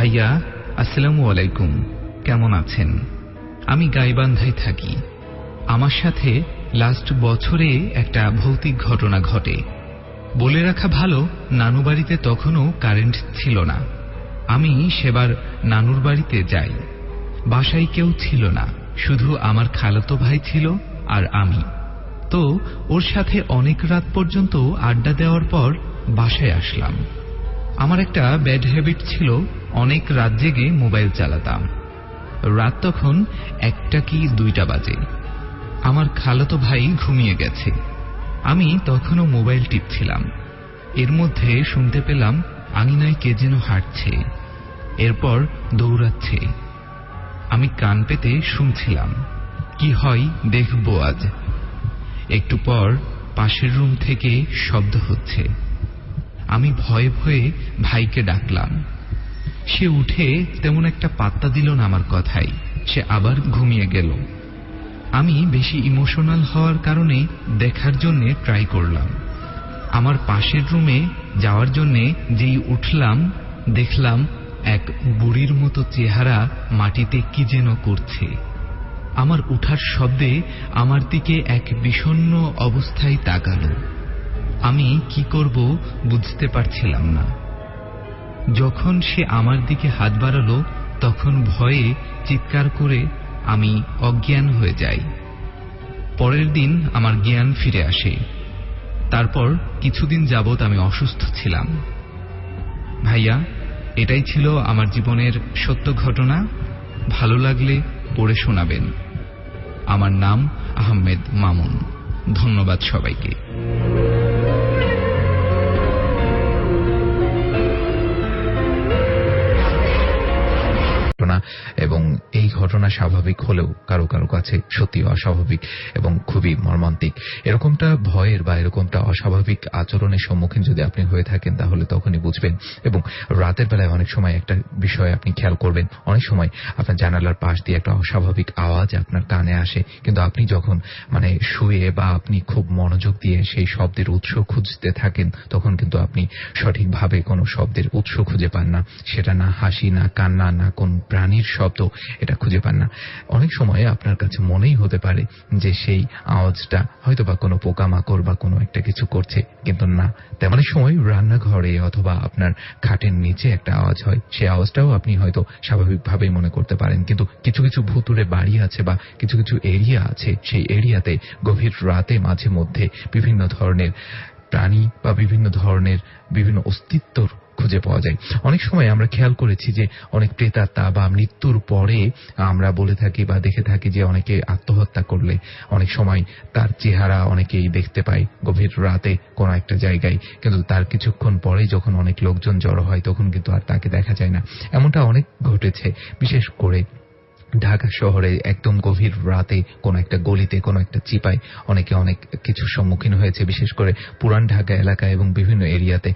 ভাইয়া, আসসালামু আলাইকুম। কেমন আছেন? আমি গাইবান্ধায় থাকি। আমার সাথে লাস্ট বছরে একটা ভৌতিক ঘটনা ঘটে। বলে রাখা ভালো, নানু বাড়িতে তখনও কারেন্ট ছিল না। আমি সেবার নানুর বাড়িতে যাই। বাসায় কেউ ছিল না। শুধু আমার খালাতো ভাই ছিল আর আমি। তো ওর সাথে অনেক রাত পর্যন্ত আড্ডা দেওয়ার পর বাসায় আসলাম। আমার একটা ব্যাড হ্যাবিট ছিল, অনেক রাত জেগে মোবাইল চালাতাম। রাত তখন একটা কি দুইটা বাজে। আমার খালাতো ভাই ঘুমিয়ে গেছে। আমি তখনও মোবাইল টিপছিলাম। এর মধ্যে শুনতে পেলাম আঙিনায় কে যেন হাঁটছে। এরপর দৌড়াচ্ছে। আমি কান পেতে শুনছিলাম, কি হয় দেখব আজ? একটু পর পাশের রুম থেকে শব্দ হচ্ছে। আমি ভয়ে ভয়ে ভাইকে ডাকলাম। সে উঠে তেমন একটা পাত্তা দিল না আমার কথাই সে আবার ঘুমিয়ে গেল। আমি বেশি ইমোশনাল হওয়ার কারণে দেখার জন্য ট্রাই করলাম। আমার পাশের রুমে যাওয়ার জন্য যেই উঠলাম, দেখলাম এক বুড়ির মতো চেহারা মাটিতে কি যেন করছে। আমার উঠার শব্দে আমার দিকে এক বিষণ্ণ অবস্থায় তাকালো। আমি কি করব বুঝতে পারছিলাম না। যখন সে আমার দিকে হাত বাড়ালো, তখন ভয়ে চিৎকার করে আমি অজ্ঞান হয়ে যাই। পরের দিন আমার জ্ঞান ফিরে আসে। তারপর কিছুদিন যাবৎ আমি অসুস্থ ছিলাম। ভাইয়া, এটাই ছিল আমার জীবনের সত্য ঘটনা। ভালো লাগলে পড়ে শোনাবেন। আমার নাম আহমেদ মামুন। ধন্যবাদ সবাইকে। এই ঘটনা স্বাভাবিক হলেও কারও কারও কাছে সত্যি অস্বাভাবিক এবং খুবই মর্মান্তিক। এরকমটা ভয়ের বা এরকমটা অস্বাভাবিক আচরণের সম্মুখীন যদি আপনি হয়ে থাকেন, তাহলে তখনই বুঝবেন এবং রাতের বেলায় অনেক সময় একটা বিষয় আপনি খেয়াল করবেন। অনেক সময় আপনার জানালার পাশ দিয়ে একটা অস্বাভাবিক আওয়াজ আপনার কানে আসে, কিন্তু আপনি যখন মানে শুয়ে বা আপনি খুব মনোযোগ দিয়ে সেই শব্দের উৎস খুঁজতে থাকেন, তখন কিন্তু আপনি সঠিকভাবে কোনো শব্দের উৎস খুঁজে পান না। সেটা না হাসি, না কান্না, না কোন প্রাণীর শব্দ এটা খুঁজে পান না। অনেক সময় আপনার কাছে মনেই হতে পারে যে সেই আওয়াজটা হয়তো বা কোনো পোকামাকড় বা কোনো একটা কিছু করছে, কিন্তু না। তেমন সময় রান্নাঘরে অথবা আপনার খাটের নিচে একটা আওয়াজ হয়। সেই আওয়াজটাও আপনি হয়তো স্বাভাবিকভাবেই মনে করতে পারেন। কিন্তু কিছু কিছু ভুতুরে বাড়ি আছে বা কিছু কিছু এরিয়া আছে। সেই এরিয়াতে গভীর রাতে মাঝে মধ্যে বিভিন্ন ধরনের প্রাণী বা বিভিন্ন ধরনের বিভিন্ন অস্তিত্বর খুঁজে পাওয়া যায়। অনেক সময় আমরা খেয়াল করেছি যে অনেক প্রেতাত্মা বা মৃত্যুর পরে আমরা বলে থাকি বা দেখে থাকি যে অনেকে আত্মহত্যা করলে। অনেক সময় তার চেহারা অনেকেই দেখতে পায় গভীর রাতে কোনো একটা জায়গায়। কিন্তু তার কিছুক্ষণ পরে যখন অনেক লোকজন জড়ো হয় তখন কিন্তু আর তাকে দেখা যায় না। এমনটা অনেক ঘটেছে। বিশেষ করে ঢাকা শহরে একদম গভীর রাতে কোন একটা গলিতে, কোন একটা চিপায় অনেকে অনেক কিছুর সম্মুখীন হয়েছে, বিশেষ করে পুরান ঢাকা এলাকা এবং বিভিন্ন এরিয়াতে।